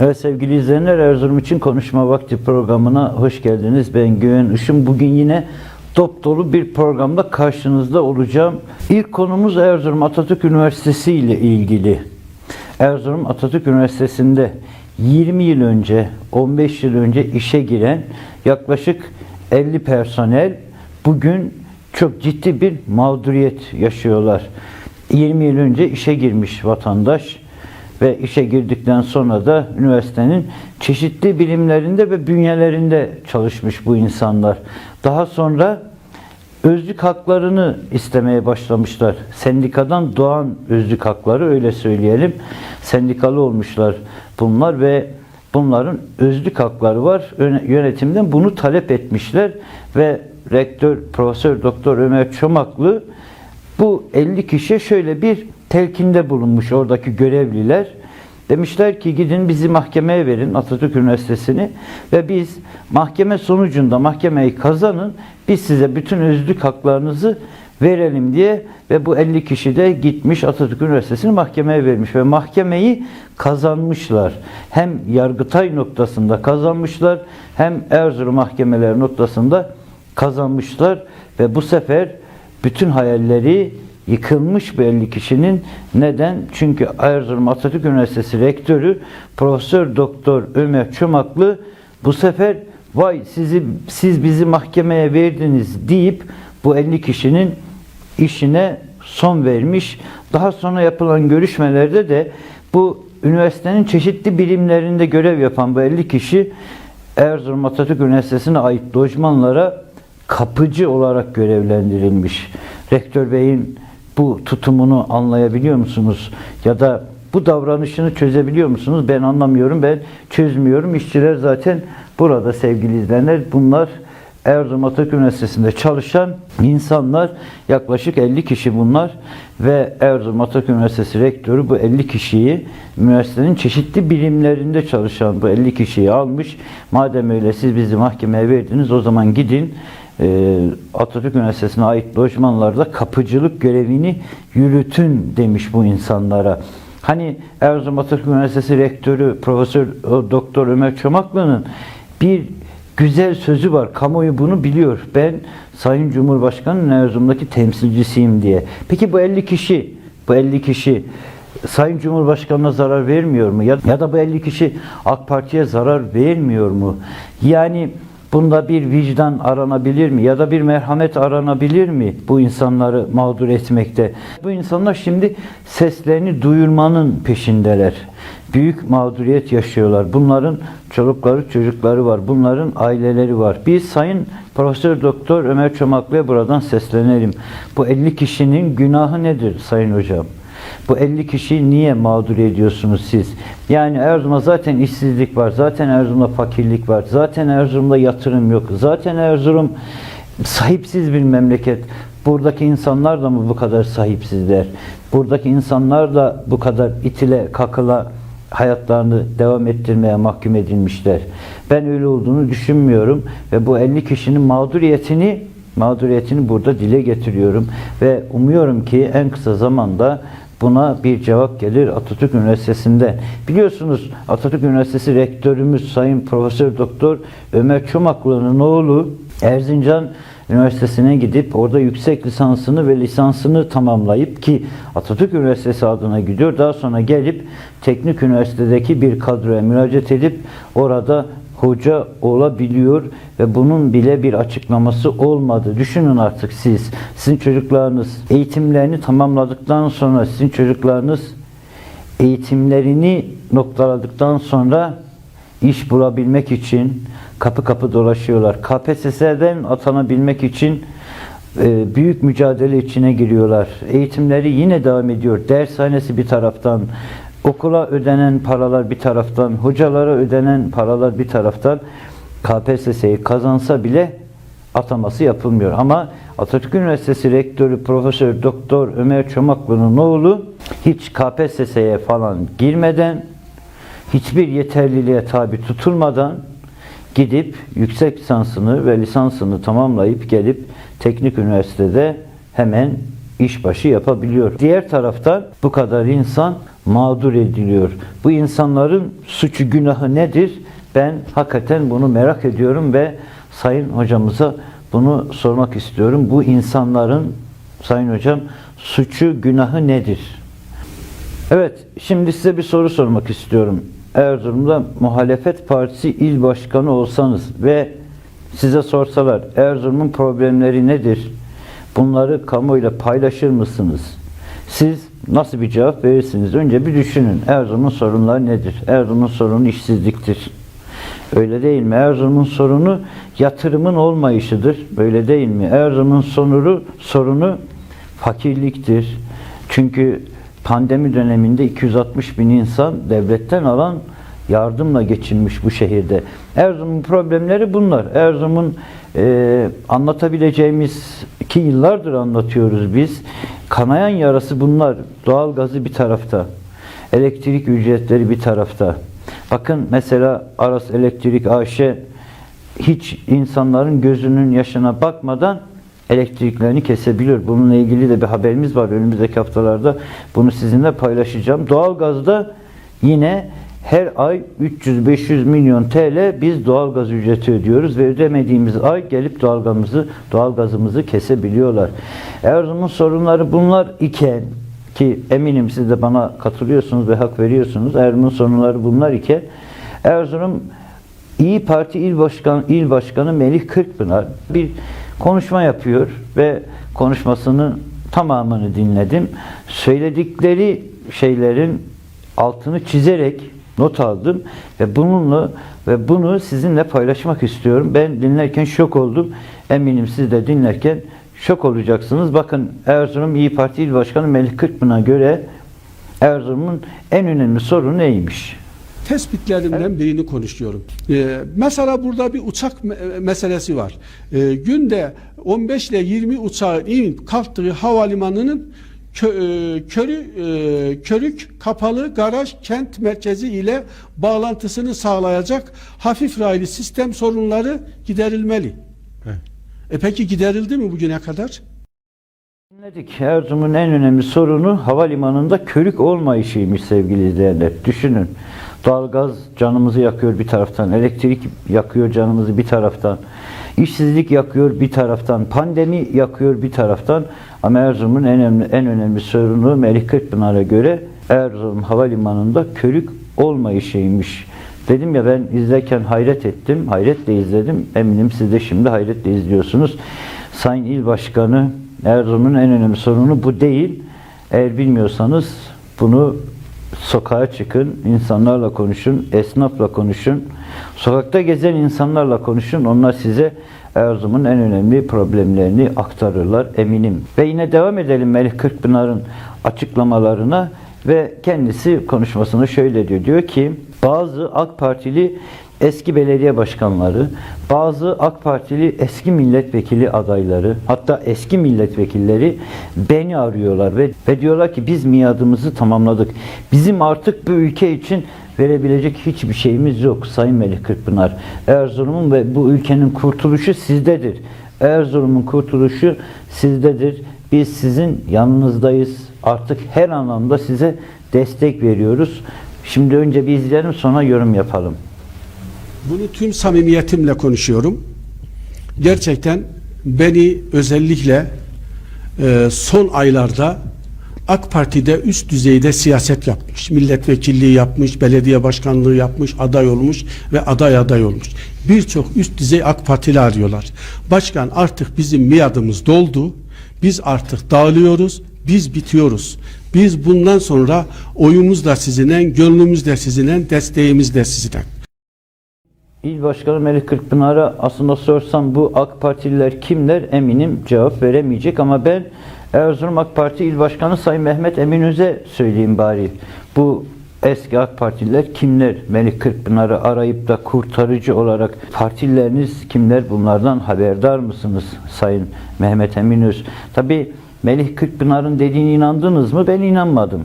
Evet sevgili izleyenler Erzurum için konuşma vakti programına hoş geldiniz. Ben Güven Işın. Bugün yine top dolu bir programda karşınızda olacağım. İlk konumuz Erzurum Atatürk Üniversitesi ile ilgili. Erzurum Atatürk Üniversitesi'nde 20 yıl önce, 15 yıl önce işe giren yaklaşık 50 personel bugün çok ciddi bir mağduriyet yaşıyorlar. 20 yıl önce işe girmiş vatandaş ve işe girdikten sonra da üniversitenin çeşitli bilimlerinde ve bünyelerinde çalışmış bu insanlar. Daha sonra özlük haklarını istemeye başlamışlar. Sendikadan doğan özlük hakları öyle söyleyelim. Sendikalı olmuşlar bunlar ve bunların özlük hakları var. Öne- Yönetimden bunu talep etmişler ve rektör Profesör Doktor Ömer Çomaklı bu 50 kişiye şöyle bir telkinde bulunmuş oradaki görevliler. Demişler ki gidin bizi mahkemeye verin Atatürk Üniversitesi'ni ve biz mahkeme sonucunda mahkemeyi kazanın biz size bütün özlük haklarınızı verelim diye ve bu 50 kişi de gitmiş Atatürk Üniversitesi'ni mahkemeye vermiş ve mahkemeyi kazanmışlar. Hem Yargıtay noktasında kazanmışlar hem Erzurum mahkemeleri noktasında kazanmışlar ve bu sefer bütün hayalleri yıkılmış 50 kişinin. Neden? Çünkü Erzurum Atatürk Üniversitesi Rektörü Profesör Doktor Ömer Çomaklı bu sefer vay sizi siz bizi mahkemeye verdiniz deyip bu 50 kişinin işine son vermiş. Daha sonra yapılan görüşmelerde de bu üniversitenin çeşitli birimlerinde görev yapan bu 50 kişi Erzurum Atatürk Üniversitesi'ne ait lojmanlara kapıcı olarak görevlendirilmiş. Rektör Bey'in bu tutumunu anlayabiliyor musunuz? Ya da bu davranışını çözebiliyor musunuz? Ben anlamıyorum, ben çözmüyorum. İşçiler zaten burada sevgili izleyenler. Bunlar Erzurum Atatürk Üniversitesi'nde çalışan insanlar yaklaşık 50 kişi bunlar ve Erzurum Atatürk Üniversitesi rektörü bu 50 kişiyi üniversitenin çeşitli birimlerinde çalışan bu 50 kişiyi almış. Madem öyle siz bizi mahkemeye verdiniz o zaman gidin Atatürk Üniversitesi'ne ait lojmanlarda kapıcılık görevini yürütün demiş bu insanlara. Hani Erzurum Atatürk Üniversitesi rektörü Profesör Doktor Ömer Çomaklı'nın bir güzel sözü var. Kamuoyu bunu biliyor. Ben Sayın Cumhurbaşkanı'nın Erzurum'daki temsilcisiyim diye. Peki bu 50 kişi, bu 50 kişi Sayın Cumhurbaşkanı'na zarar vermiyor mu? Ya, ya da bu 50 kişi AK Parti'ye zarar vermiyor mu? Yani Bunda bir vicdan aranabilir mi? Ya da bir merhamet aranabilir mi bu insanları mağdur etmekte? Bu insanlar şimdi seslerini duyurmanın peşindeler. Büyük mağduriyet yaşıyorlar. Bunların çolukları, çocukları var. Bunların aileleri var. Biz Sayın Profesör Doktor Ömer Çomaklı'ya buradan seslenelim. Bu 50 kişinin günahı nedir Sayın Hocam? Bu 50 kişiyi niye mağdur ediyorsunuz siz? Yani Erzurum'da zaten işsizlik var, zaten Erzurum'da fakirlik var, zaten Erzurum'da yatırım yok, zaten Erzurum sahipsiz bir memleket. Buradaki insanlar da mı bu kadar sahipsizler? Buradaki insanlar da bu kadar itile kakıla hayatlarını devam ettirmeye mahkum edilmişler. Ben öyle olduğunu düşünmüyorum ve bu 50 kişinin mağduriyetini mağduriyetini burada dile getiriyorum ve umuyorum ki en kısa zamanda buna bir cevap gelir Atatürk Üniversitesi'nde. Biliyorsunuz Atatürk Üniversitesi rektörümüz Sayın Profesör Doktor Ömer Çomaklı'nın oğlu Erzincan Üniversitesi'ne gidip orada yüksek lisansını ve lisansını tamamlayıp ki Atatürk Üniversitesi adına gidiyor. Daha sonra gelip Teknik Üniversitedeki bir kadroya müracaat edip orada hoca olabiliyor ve bunun bile bir açıklaması olmadı. Düşünün artık siz, sizin çocuklarınız eğitimlerini tamamladıktan sonra sizin çocuklarınız eğitimlerini noktaladıktan sonra iş bulabilmek için kapı kapı dolaşıyorlar. KPSS'den atanabilmek için e, büyük mücadele içine giriyorlar. Eğitimleri yine devam ediyor. Dershanesi bir taraftan, okula ödenen paralar bir taraftan, hocalara ödenen paralar bir taraftan KPSS'yi kazansa bile ataması yapılmıyor. Ama Atatürk Üniversitesi Rektörü Profesör Doktor Ömer Çomaklı'nın oğlu hiç KPSS'ye falan girmeden hiçbir yeterliliğe tabi tutulmadan gidip yüksek lisansını ve lisansını tamamlayıp gelip teknik üniversitede hemen işbaşı yapabiliyor. Diğer taraftan bu kadar insan mağdur ediliyor. Bu insanların suçu günahı nedir? Ben hakikaten bunu merak ediyorum ve Sayın hocamıza bunu sormak istiyorum. Bu insanların Sayın hocam suçu günahı nedir? Evet, şimdi size bir soru sormak istiyorum. Erzurum'da muhalefet partisi il başkanı olsanız ve size sorsalar Erzurum'un problemleri nedir? Bunları kamuoyuyla paylaşır mısınız? Siz nasıl bir cevap verirsiniz? Önce bir düşünün. Erzurum'un sorunları nedir? Erzurum'un sorunu işsizliktir. Öyle değil mi? Erzurum'un sorunu yatırımın olmayışıdır. Böyle değil mi? Erzurum'un sorunu, sorunu fakirliktir. Çünkü pandemi döneminde 260 bin insan devletten alan yardımla geçinmiş bu şehirde. Erzurum'un problemleri bunlar. Erzurum'un e, anlatabileceğimiz ki yıllardır anlatıyoruz biz. Kanayan yarası bunlar. Doğalgazı bir tarafta. Elektrik ücretleri bir tarafta. Bakın mesela Aras Elektrik AŞ hiç insanların gözünün yaşına bakmadan elektriklerini kesebiliyor. Bununla ilgili de bir haberimiz var. Önümüzdeki haftalarda bunu sizinle paylaşacağım. Doğalgazda yine her ay 300-500 milyon TL biz doğalgaz ücreti ödüyoruz ve ödemediğimiz ay gelip doğalgazımızı, doğalgazımızı kesebiliyorlar. Erzurum'un sorunları bunlar iken ki eminim siz de bana katılıyorsunuz ve hak veriyorsunuz. Erzurum'un sorunları bunlar iken Erzurum İyi Parti İl Başkanı, İl Başkanı Melih Kırkpınar bir konuşma yapıyor ve konuşmasının tamamını dinledim. Söyledikleri şeylerin altını çizerek not aldım ve bununla ve bunu sizinle paylaşmak istiyorum. Ben dinlerken şok oldum. Eminim siz de dinlerken şok olacaksınız. Bakın Erzurum İyi Parti İl Başkanı Melih Kırkpınar'a göre Erzurum'un en önemli sorunu neymiş? tespitlerimden birini konuşuyorum. Ee, mesela burada bir uçak me- meselesi var. Ee, günde 15 ile 20 uçağın inip kalktığı havalimanının kö- e, körü, e, körük kapalı garaj kent merkezi ile bağlantısını sağlayacak hafif raylı sistem sorunları giderilmeli. E peki giderildi mi bugüne kadar? Dinledik. Erzurum'un en önemli sorunu havalimanında körük olmayışıymış sevgili izleyenler. Düşünün. Doğalgaz canımızı yakıyor bir taraftan, elektrik yakıyor canımızı bir taraftan, işsizlik yakıyor bir taraftan, pandemi yakıyor bir taraftan. Ama Erzurum'un en önemli, en önemli sorunu Melih Kırkpınar'a göre Erzurum Havalimanı'nda körük olmayışıymış. Dedim ya ben izlerken hayret ettim, hayretle izledim. Eminim siz de şimdi hayretle izliyorsunuz. Sayın İl Başkanı Erzurum'un en önemli sorunu bu değil. Eğer bilmiyorsanız bunu sokağa çıkın, insanlarla konuşun, esnafla konuşun. Sokakta gezen insanlarla konuşun. Onlar size Erzurum'un en önemli problemlerini aktarırlar eminim. Ve yine devam edelim Melih Kırkpınar'ın açıklamalarına ve kendisi konuşmasını şöyle diyor. Diyor ki bazı AK Partili eski belediye başkanları, bazı AK Partili eski milletvekili adayları, hatta eski milletvekilleri beni arıyorlar ve, ve diyorlar ki biz miadımızı tamamladık. Bizim artık bu ülke için verebilecek hiçbir şeyimiz yok Sayın Melih Kırkpınar. Erzurum'un ve bu ülkenin kurtuluşu sizdedir. Erzurum'un kurtuluşu sizdedir. Biz sizin yanınızdayız. Artık her anlamda size destek veriyoruz. Şimdi önce bir izleyelim sonra yorum yapalım. Bunu tüm samimiyetimle konuşuyorum. Gerçekten beni özellikle e, son aylarda AK Parti'de üst düzeyde siyaset yapmış, milletvekilliği yapmış, belediye başkanlığı yapmış, aday olmuş ve aday aday olmuş. Birçok üst düzey AK Partili arıyorlar. Başkan artık bizim miadımız doldu. Biz artık dağılıyoruz. Biz bitiyoruz. Biz bundan sonra oyumuz da sizinen, gönlümüz de sizinen, desteğimiz de sizden. İl Başkanı Melih Kırkpınar'a aslında sorsam bu AK Partililer kimler eminim cevap veremeyecek ama ben Erzurum AK Parti İl Başkanı Sayın Mehmet Eminöz'e söyleyeyim bari. Bu eski AK Partililer kimler? Melih Kırkpınar'ı arayıp da kurtarıcı olarak partileriniz kimler? Bunlardan haberdar mısınız Sayın Mehmet Eminöz? Tabi Melih Kırkpınar'ın dediğine inandınız mı? Ben inanmadım.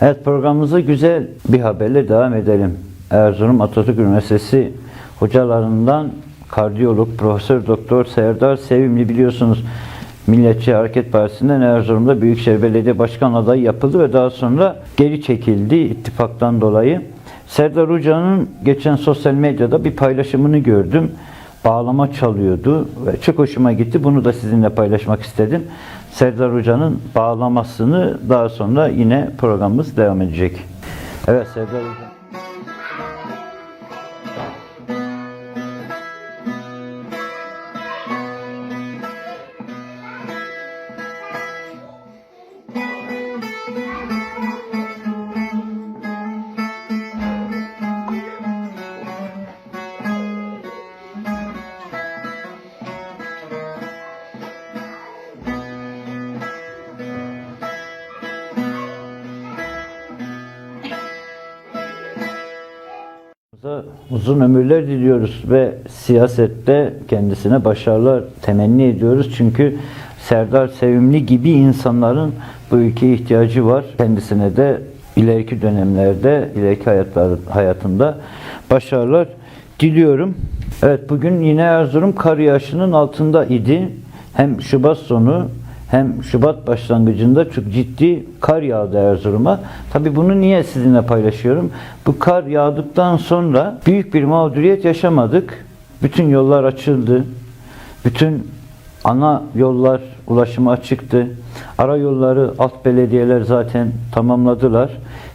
Evet programımıza güzel bir haberle devam edelim. Erzurum Atatürk Üniversitesi hocalarından kardiyolog Profesör Doktor Serdar Sevimli biliyorsunuz Milliyetçi Hareket Partisi'nden Erzurum'da Büyükşehir Belediye Başkan adayı yapıldı ve daha sonra geri çekildi ittifaktan dolayı. Serdar Hoca'nın geçen sosyal medyada bir paylaşımını gördüm. Bağlama çalıyordu ve çok hoşuma gitti. Bunu da sizinle paylaşmak istedim. Serdar Hoca'nın bağlamasını daha sonra yine programımız devam edecek. Evet Serdar Hoca. Ömürler diliyoruz ve siyasette kendisine başarılar temenni ediyoruz. Çünkü Serdar Sevimli gibi insanların bu ülkeye ihtiyacı var. Kendisine de ileriki dönemlerde, ileriki hayatlar, hayatında başarılar diliyorum. Evet bugün yine Erzurum kar yağışının altında idi. Hem Şubat sonu hem Şubat başlangıcında çok ciddi kar yağdı Erzurum'a. Tabii bunu niye sizinle paylaşıyorum? Bu kar yağdıktan sonra büyük bir mağduriyet yaşamadık. Bütün yollar açıldı. Bütün ana yollar ulaşıma açıktı. Ara yolları alt belediyeler zaten tamamladılar.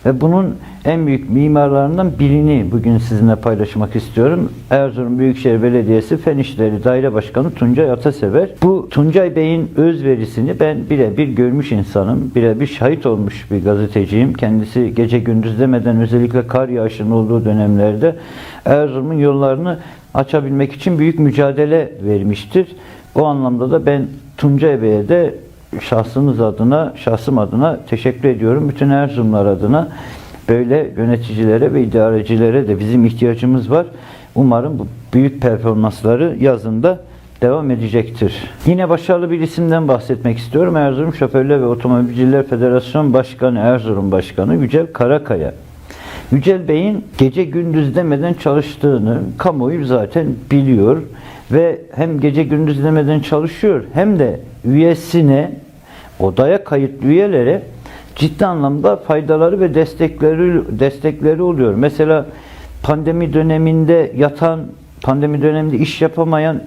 Ve bunun en büyük mimarlarından birini bugün sizinle paylaşmak istiyorum. Erzurum Büyükşehir Belediyesi Fen İşleri Daire Başkanı Tuncay Atasever. Bu Tuncay Bey'in özverisini ben birebir görmüş insanım. Birebir şahit olmuş bir gazeteciyim. Kendisi gece gündüz demeden özellikle kar yağışının olduğu dönemlerde Erzurum'un yollarını açabilmek için büyük mücadele vermiştir. O anlamda da ben Tuncay Bey'e de şahsımız adına, şahsım adına teşekkür ediyorum. Bütün Erzurumlar adına böyle yöneticilere ve idarecilere de bizim ihtiyacımız var. Umarım bu büyük performansları yazında devam edecektir. Yine başarılı bir isimden bahsetmek istiyorum. Erzurum Şoförler ve Otomobilciler Federasyon Başkanı, Erzurum Başkanı Yücel Karakaya. Yücel Bey'in gece gündüz demeden çalıştığını kamuoyu zaten biliyor ve hem gece gündüz demeden çalışıyor hem de üyesine odaya kayıtlı üyelere ciddi anlamda faydaları ve destekleri destekleri oluyor. Mesela pandemi döneminde yatan, pandemi döneminde iş yapamayan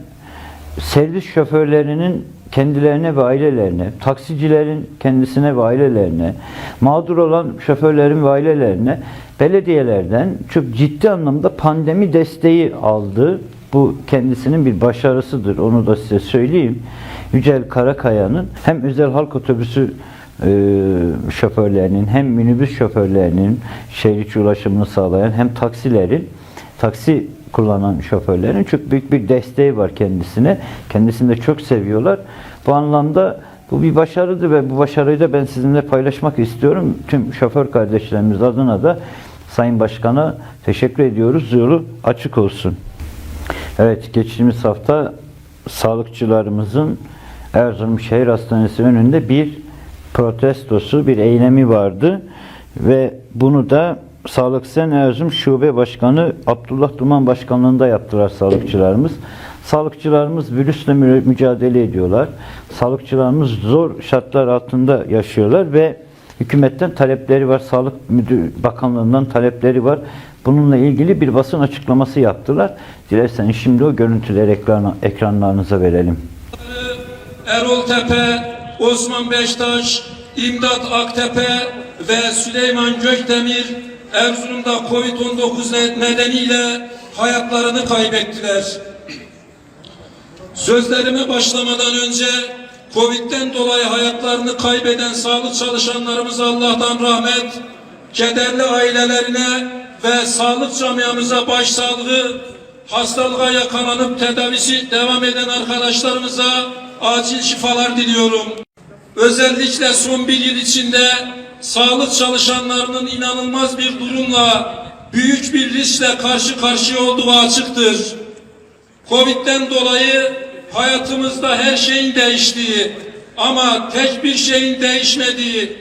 servis şoförlerinin kendilerine ve ailelerine, taksicilerin kendisine ve ailelerine, mağdur olan şoförlerin ve ailelerine belediyelerden çok ciddi anlamda pandemi desteği aldı. Bu kendisinin bir başarısıdır. Onu da size söyleyeyim. Yücel Karakaya'nın hem özel halk otobüsü e, şoförlerinin hem minibüs şoförlerinin şehir ulaşımını sağlayan hem taksilerin taksi kullanan şoförlerin çok büyük bir desteği var kendisine. Kendisini de çok seviyorlar. Bu anlamda bu bir başarıdır ve bu başarıyı da ben sizinle paylaşmak istiyorum. Tüm şoför kardeşlerimiz adına da Sayın Başkan'a teşekkür ediyoruz. Yolu açık olsun. Evet, geçtiğimiz hafta sağlıkçılarımızın Erzurum Şehir Hastanesi önünde bir protestosu, bir eylemi vardı ve bunu da Sağlık Sen Erzurum Şube Başkanı Abdullah Duman Başkanlığında yaptılar sağlıkçılarımız. Sağlıkçılarımız virüsle mü- mücadele ediyorlar. Sağlıkçılarımız zor şartlar altında yaşıyorlar ve hükümetten talepleri var. Sağlık Müdür Bakanlığından talepleri var. Bununla ilgili bir basın açıklaması yaptılar. Dilerseniz şimdi o görüntüleri ekrana, ekranlarınıza verelim. Erol Tepe, Osman Beştaş, İmdat Aktepe ve Süleyman Gökdemir Erzurum'da Covid-19 ne- nedeniyle hayatlarını kaybettiler. Sözlerime başlamadan önce Covid'den dolayı hayatlarını kaybeden sağlık çalışanlarımıza Allah'tan rahmet, kederli ailelerine ve sağlık camiamıza başsağlığı, hastalığa yakalanıp tedavisi devam eden arkadaşlarımıza acil şifalar diliyorum. Özellikle son bir yıl içinde sağlık çalışanlarının inanılmaz bir durumla büyük bir riskle karşı karşıya olduğu açıktır. Covid'den dolayı hayatımızda her şeyin değiştiği ama tek bir şeyin değişmediği,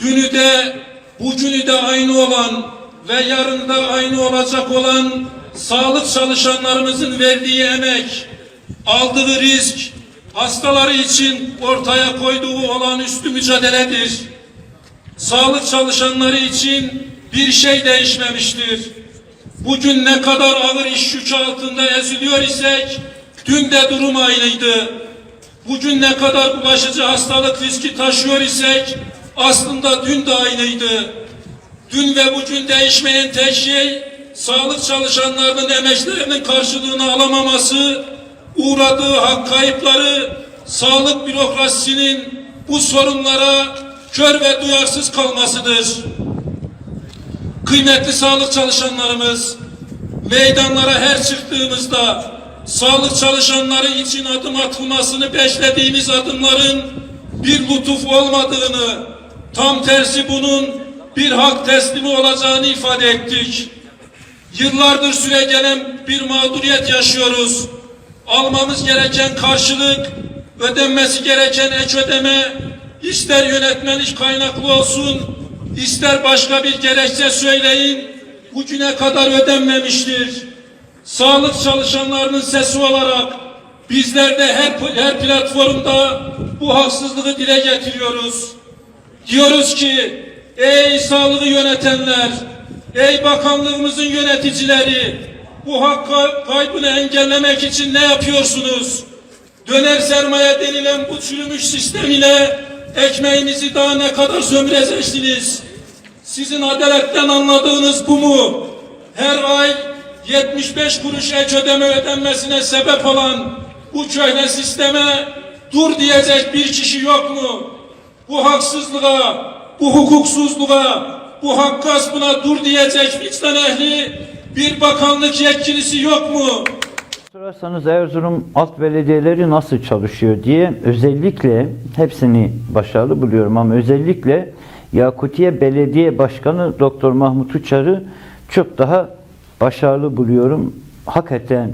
dünü de bugünü de aynı olan ve yarın da aynı olacak olan sağlık çalışanlarımızın verdiği emek, aldığı risk, hastaları için ortaya koyduğu olağanüstü mücadeledir. Sağlık çalışanları için bir şey değişmemiştir. Bugün ne kadar ağır iş yükü altında eziliyor isek, dün de durum aynıydı. Bugün ne kadar bulaşıcı hastalık riski taşıyor isek, aslında dün de aynıydı. Dün ve bugün değişmeyen tek şey, sağlık çalışanlarının emeçlerinin karşılığını alamaması, uğradığı hak kayıpları, sağlık bürokrasisinin bu sorunlara kör ve duyarsız kalmasıdır. Kıymetli sağlık çalışanlarımız, meydanlara her çıktığımızda sağlık çalışanları için adım atılmasını beklediğimiz adımların bir lütuf olmadığını, tam tersi bunun bir hak teslimi olacağını ifade ettik. Yıllardır süre gelen bir mağduriyet yaşıyoruz. Almamız gereken karşılık, ödenmesi gereken ek ödeme, ister yönetmelik kaynaklı olsun, ister başka bir gerekçe söyleyin, bugüne kadar ödenmemiştir. Sağlık çalışanlarının sesi olarak bizler de her, her platformda bu haksızlığı dile getiriyoruz. Diyoruz ki ey sağlığı yönetenler, ey bakanlığımızın yöneticileri bu hak kay- kaybını engellemek için ne yapıyorsunuz? Döner sermaye denilen bu çürümüş sistem ile ekmeğinizi daha ne kadar sömüreceksiniz? Sizin adaletten anladığınız bu mu? Her ay 75 kuruş ek ödeme ödenmesine sebep olan bu köhne sisteme dur diyecek bir kişi yok mu? Bu haksızlığa, bu hukuksuzluğa, bu hak gaspına dur diyecek vicdan ehli bir bakanlık yetkilisi yok mu? Sorarsanız Erzurum alt belediyeleri nasıl çalışıyor diye özellikle hepsini başarılı buluyorum ama özellikle Yakutiye Belediye Başkanı Doktor Mahmut Uçar'ı çok daha başarılı buluyorum. Hakikaten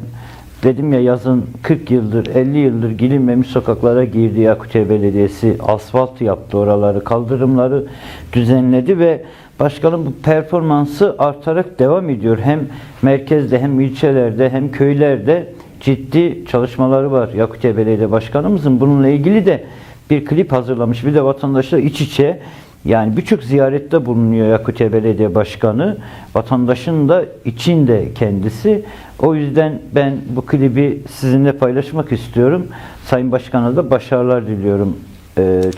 dedim ya yazın 40 yıldır 50 yıldır gilinmemiş sokaklara girdi Yakutiye Belediyesi asfalt yaptı oraları kaldırımları düzenledi ve başkanın bu performansı artarak devam ediyor. Hem merkezde hem ilçelerde hem köylerde ciddi çalışmaları var Yakutiye Belediye Başkanımızın. Bununla ilgili de bir klip hazırlamış. Bir de vatandaşlar iç içe yani birçok ziyarette bulunuyor Yakutiye Belediye Başkanı. Vatandaşın da içinde kendisi. O yüzden ben bu klibi sizinle paylaşmak istiyorum. Sayın Başkan'a da başarılar diliyorum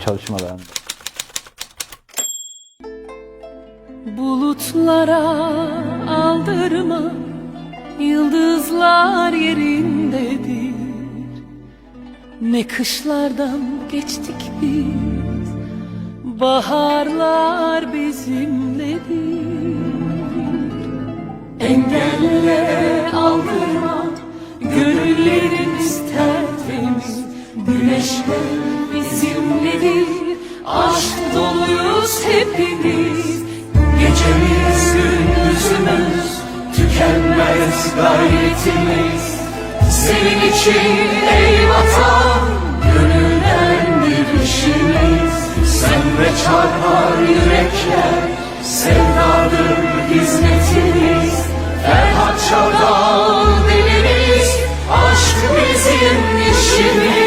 çalışmalarında. Bulutlara aldırma Yıldızlar yerindedir. Ne kışlardan geçtik biz Baharlar bizimledir. Engellere aldırma Gönüllerimiz tertemiz Güneşler bizimledir Aşk doluyuz hepimiz Gecemiz gündüzümüz Tükenmez gayretimiz. Senin için ey vatan Gönülden bir işimiz. Senle çarpar yürekler Sevdadır hizmetimiz. Ferhat Çavdal dilimiz Aşk bizim işimiz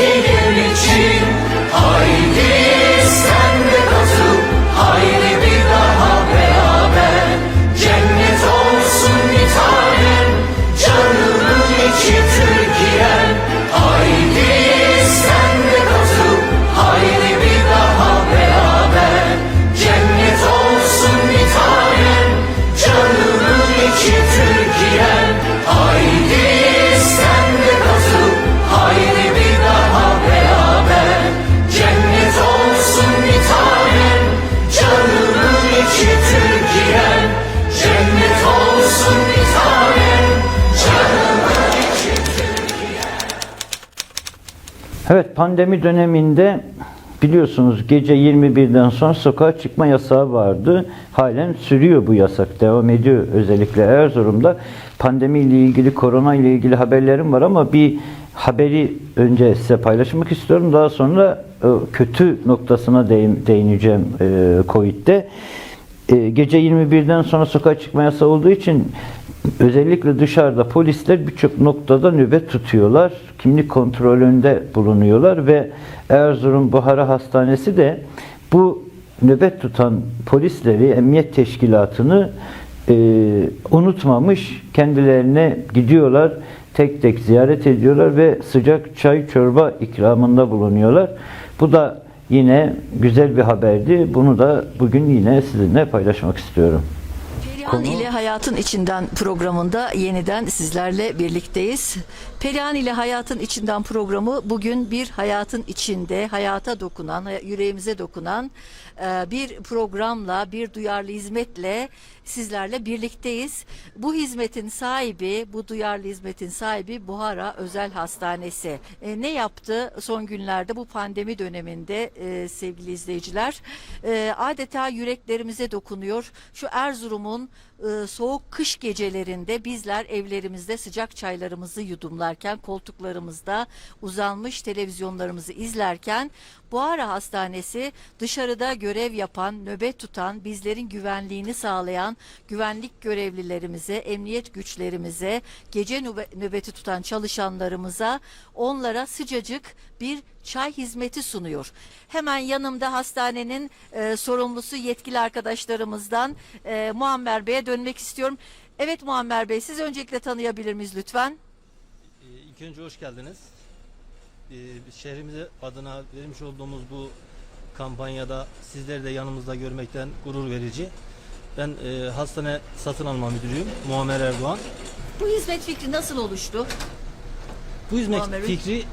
She pandemi döneminde biliyorsunuz gece 21'den sonra sokağa çıkma yasağı vardı. Halen sürüyor bu yasak. Devam ediyor özellikle Erzurum'da. Pandemiyle ilgili, korona ile ilgili haberlerim var ama bir haberi önce size paylaşmak istiyorum. Daha sonra e, kötü noktasına değin- değineceğim e, Covid'de. E, gece 21'den sonra sokağa çıkma yasağı olduğu için özellikle dışarıda polisler birçok noktada nöbet tutuyorlar. Kimlik kontrolünde bulunuyorlar ve Erzurum Buhara Hastanesi de bu nöbet tutan polisleri, emniyet teşkilatını e, unutmamış. Kendilerine gidiyorlar, tek tek ziyaret ediyorlar ve sıcak çay çorba ikramında bulunuyorlar. Bu da yine güzel bir haberdi. Bunu da bugün yine sizinle paylaşmak istiyorum. Perihan Konu- ile Hayatın İçinden programında yeniden sizlerle birlikteyiz. Perihan ile Hayatın İçinden programı bugün bir hayatın içinde, hayata dokunan, yüreğimize dokunan e, bir programla, bir duyarlı hizmetle sizlerle birlikteyiz. Bu hizmetin sahibi, bu duyarlı hizmetin sahibi Buhara Özel Hastanesi. E, ne yaptı son günlerde bu pandemi döneminde e, sevgili izleyiciler? E, adeta yüreklerimize dokunuyor. Şu Erzurum'un e, soğuk kış gecelerinde bizler evlerimizde sıcak çaylarımızı yudumlarken, koltuklarımızda uzanmış televizyonlarımızı izlerken Buhara Hastanesi dışarıda görev yapan, nöbet tutan, bizlerin güvenliğini sağlayan güvenlik görevlilerimize, emniyet güçlerimize, gece nöbe- nöbeti tutan çalışanlarımıza onlara sıcacık bir çay hizmeti sunuyor. Hemen yanımda hastanenin e, sorumlusu yetkili arkadaşlarımızdan e, Muammer Bey'e dönmek istiyorum. Evet Muammer Bey siz öncelikle tanıyabilir miyiz lütfen? Ee, İlk önce hoş geldiniz. Ee, şehrimize adına vermiş olduğumuz bu kampanyada sizleri de yanımızda görmekten gurur verici. Ben e, hastane satın alma müdürüyüm Muammer Erdoğan. Bu hizmet fikri nasıl oluştu? Bu hizmet Muammer Bey. fikri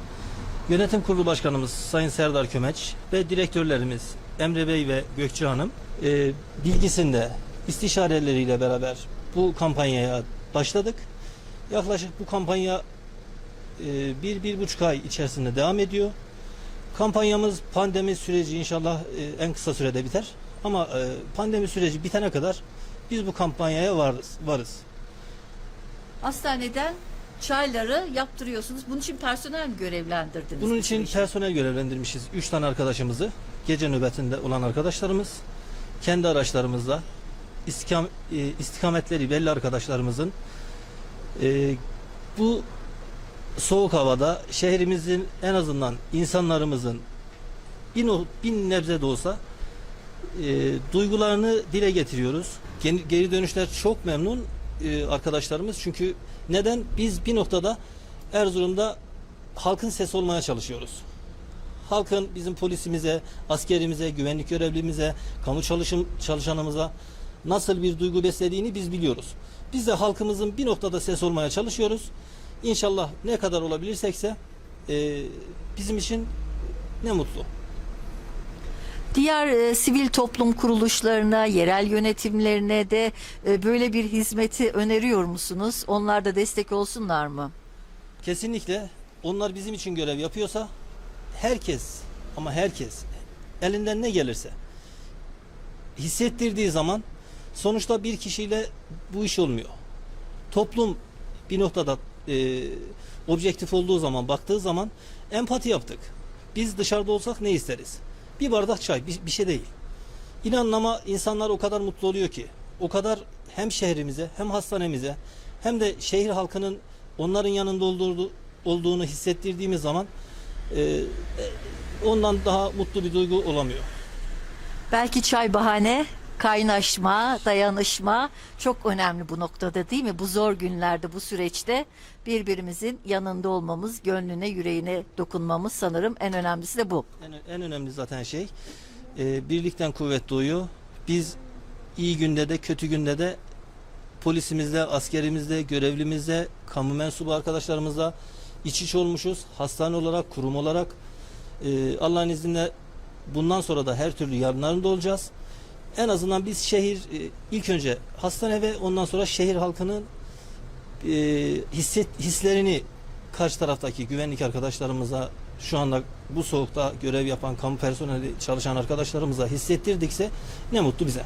yönetim kurulu başkanımız Sayın Serdar Kömeç ve direktörlerimiz Emre Bey ve Gökçe Hanım e, bilgisinde istişareleriyle beraber bu kampanyaya başladık. Yaklaşık bu kampanya e, bir, bir buçuk ay içerisinde devam ediyor. Kampanyamız pandemi süreci inşallah e, en kısa sürede biter. Ama e, pandemi süreci bitene kadar biz bu kampanyaya varız. varız. Hastaneden çayları yaptırıyorsunuz. Bunun için personel mi görevlendirdiniz? Bunun bu için süreçte? personel görevlendirmişiz. Üç tane arkadaşımızı, gece nöbetinde olan arkadaşlarımız, kendi araçlarımızla, istikam, e, istikametleri belli arkadaşlarımızın e, bu soğuk havada şehrimizin en azından insanlarımızın bir, bir nebze de olsa e, duygularını dile getiriyoruz. Geri, geri dönüşler çok memnun e, arkadaşlarımız çünkü neden? Biz bir noktada Erzurum'da halkın sesi olmaya çalışıyoruz. Halkın bizim polisimize, askerimize, güvenlik görevlimize, kamu çalışım çalışanımıza nasıl bir duygu beslediğini biz biliyoruz. Biz de halkımızın bir noktada ses olmaya çalışıyoruz. İnşallah ne kadar olabilirsekse e, bizim için ne mutlu. Diğer e, sivil toplum kuruluşlarına, yerel yönetimlerine de e, böyle bir hizmeti öneriyor musunuz? Onlar da destek olsunlar mı? Kesinlikle onlar bizim için görev yapıyorsa herkes ama herkes elinden ne gelirse hissettirdiği zaman sonuçta bir kişiyle bu iş olmuyor. Toplum bir noktada e, objektif olduğu zaman baktığı zaman empati yaptık. Biz dışarıda olsak ne isteriz? Bir bardak çay bir, bir şey değil. İnanın ama insanlar o kadar mutlu oluyor ki o kadar hem şehrimize hem hastanemize hem de şehir halkının onların yanında olduğu, olduğunu hissettirdiğimiz zaman e, ondan daha mutlu bir duygu olamıyor. Belki çay bahane, kaynaşma, dayanışma çok önemli bu noktada değil mi? Bu zor günlerde, bu süreçte birbirimizin yanında olmamız, gönlüne, yüreğine dokunmamız sanırım en önemlisi de bu. En, en önemli zaten şey e, birlikten kuvvet doğuyor. Biz iyi günde de kötü günde de polisimizle, askerimizle, görevlimizle, kamu mensubu arkadaşlarımızla iç iç olmuşuz. Hastane olarak, kurum olarak e, Allah'ın izniyle bundan sonra da her türlü yardımlarında olacağız. En azından biz şehir e, ilk önce hastane ve ondan sonra şehir halkının e, hisset, hislerini karşı taraftaki güvenlik arkadaşlarımıza şu anda bu soğukta görev yapan kamu personeli çalışan arkadaşlarımıza hissettirdikse ne mutlu bize.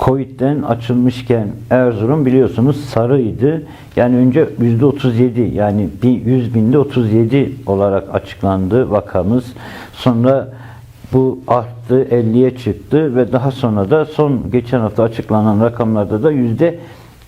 Covid'den açılmışken Erzurum biliyorsunuz sarıydı. Yani önce %37 yani bir 100 binde 37 olarak açıklandı vakamız. Sonra bu arttı 50'ye çıktı ve daha sonra da son geçen hafta açıklanan rakamlarda da yüzde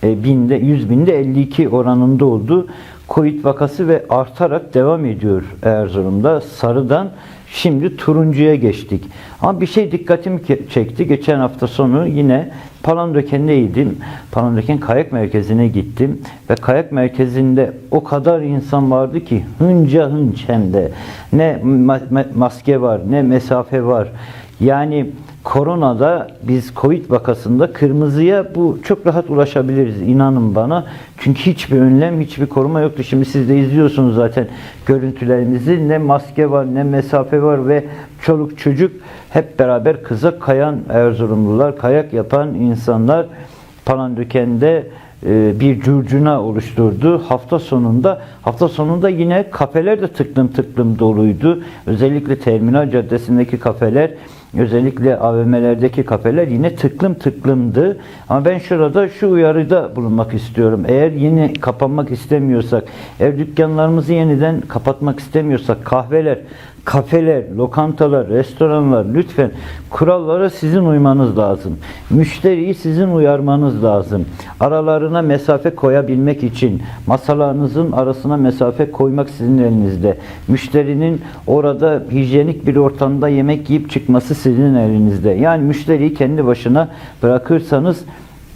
e, binde 100 binde 52 oranında oldu. Covid vakası ve artarak devam ediyor Erzurum'da. Sarıdan şimdi turuncuya geçtik. Ama bir şey dikkatimi çekti. Geçen hafta sonu yine Palandöken'deydim. Palandöken kayak merkezine gittim. Ve kayak merkezinde o kadar insan vardı ki hınca hınç hem de. Ne ma- ma- maske var ne mesafe var. Yani koronada biz Covid vakasında kırmızıya bu çok rahat ulaşabiliriz inanın bana. Çünkü hiçbir önlem, hiçbir koruma yoktu. Şimdi siz de izliyorsunuz zaten görüntülerimizi. Ne maske var, ne mesafe var ve çoluk çocuk hep beraber kıza kayan Erzurumlular, kayak yapan insanlar Palandöken'de e, bir curcuna oluşturdu. Hafta sonunda hafta sonunda yine kafeler de tıklım tıklım doluydu. Özellikle Terminal Caddesi'ndeki kafeler özellikle AVM'lerdeki kafeler yine tıklım tıklımdı. Ama ben şurada şu uyarıda bulunmak istiyorum. Eğer yine kapanmak istemiyorsak, eğer dükkanlarımızı yeniden kapatmak istemiyorsak kahveler, kafeler, lokantalar, restoranlar lütfen kurallara sizin uymanız lazım. Müşteriyi sizin uyarmanız lazım. Aralarına mesafe koyabilmek için masalarınızın arasına mesafe koymak sizin elinizde. Müşterinin orada hijyenik bir ortamda yemek yiyip çıkması sizin elinizde. Yani müşteriyi kendi başına bırakırsanız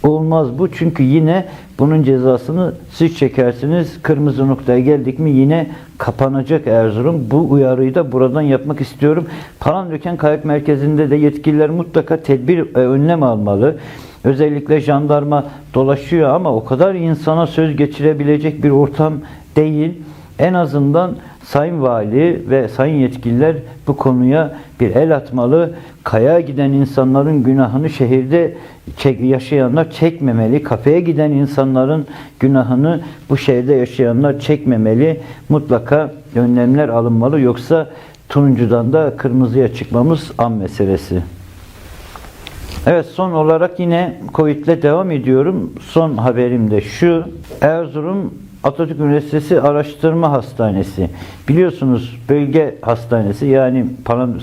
Olmaz bu çünkü yine bunun cezasını siz çekersiniz. Kırmızı noktaya geldik mi yine kapanacak Erzurum. Bu uyarıyı da buradan yapmak istiyorum. Palandöken Kayak Merkezi'nde de yetkililer mutlaka tedbir e, önlem almalı. Özellikle jandarma dolaşıyor ama o kadar insana söz geçirebilecek bir ortam değil. En azından Sayın Vali ve Sayın yetkililer bu konuya bir el atmalı. Kaya giden insanların günahını şehirde çek- yaşayanlar çekmemeli. Kafeye giden insanların günahını bu şehirde yaşayanlar çekmemeli. Mutlaka önlemler alınmalı. Yoksa turuncudan da kırmızıya çıkmamız an meselesi. Evet son olarak yine Covid ile devam ediyorum. Son haberim de şu. Erzurum Atatürk Üniversitesi Araştırma Hastanesi. Biliyorsunuz bölge hastanesi yani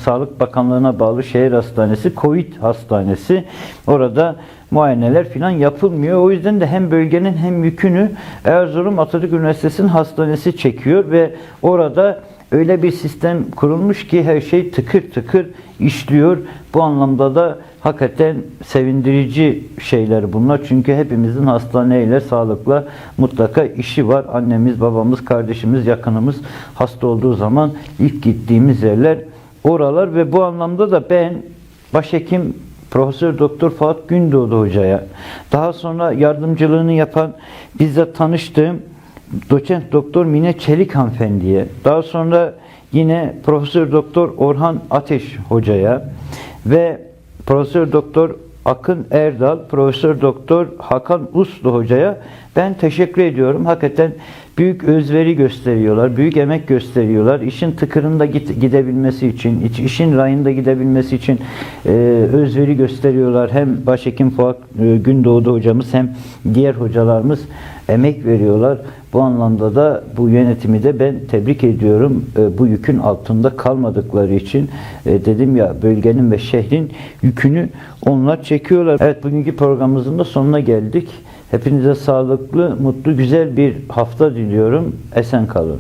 Sağlık Bakanlığı'na bağlı şehir hastanesi Covid hastanesi. Orada muayeneler filan yapılmıyor. O yüzden de hem bölgenin hem yükünü Erzurum Atatürk Üniversitesi'nin hastanesi çekiyor ve orada öyle bir sistem kurulmuş ki her şey tıkır tıkır işliyor. Bu anlamda da hakikaten sevindirici şeyler bunlar. Çünkü hepimizin hastaneyle, sağlıkla mutlaka işi var. Annemiz, babamız, kardeşimiz, yakınımız hasta olduğu zaman ilk gittiğimiz yerler oralar ve bu anlamda da ben başhekim Profesör Doktor Fuat Gündoğdu hocaya, daha sonra yardımcılığını yapan bizzat tanıştığım doçent doktor Mine Çelik hanımefendiye, daha sonra yine Profesör Doktor Orhan Ateş hocaya ve Profesör Doktor Akın Erdal, Profesör Doktor Hakan Uslu hocaya ben teşekkür ediyorum. Hakikaten büyük özveri gösteriyorlar, büyük emek gösteriyorlar. İşin tıkırında git, gidebilmesi için, iç- işin rayında gidebilmesi için e, özveri gösteriyorlar. Hem Başhekim Fuat e, Gündoğdu hocamız hem diğer hocalarımız emek veriyorlar. Bu anlamda da bu yönetimi de ben tebrik ediyorum. E, bu yükün altında kalmadıkları için e, dedim ya bölgenin ve şehrin yükünü onlar çekiyorlar. Evet bugünkü programımızın da sonuna geldik. Hepinize sağlıklı, mutlu, güzel bir hafta diliyorum. Esen kalın.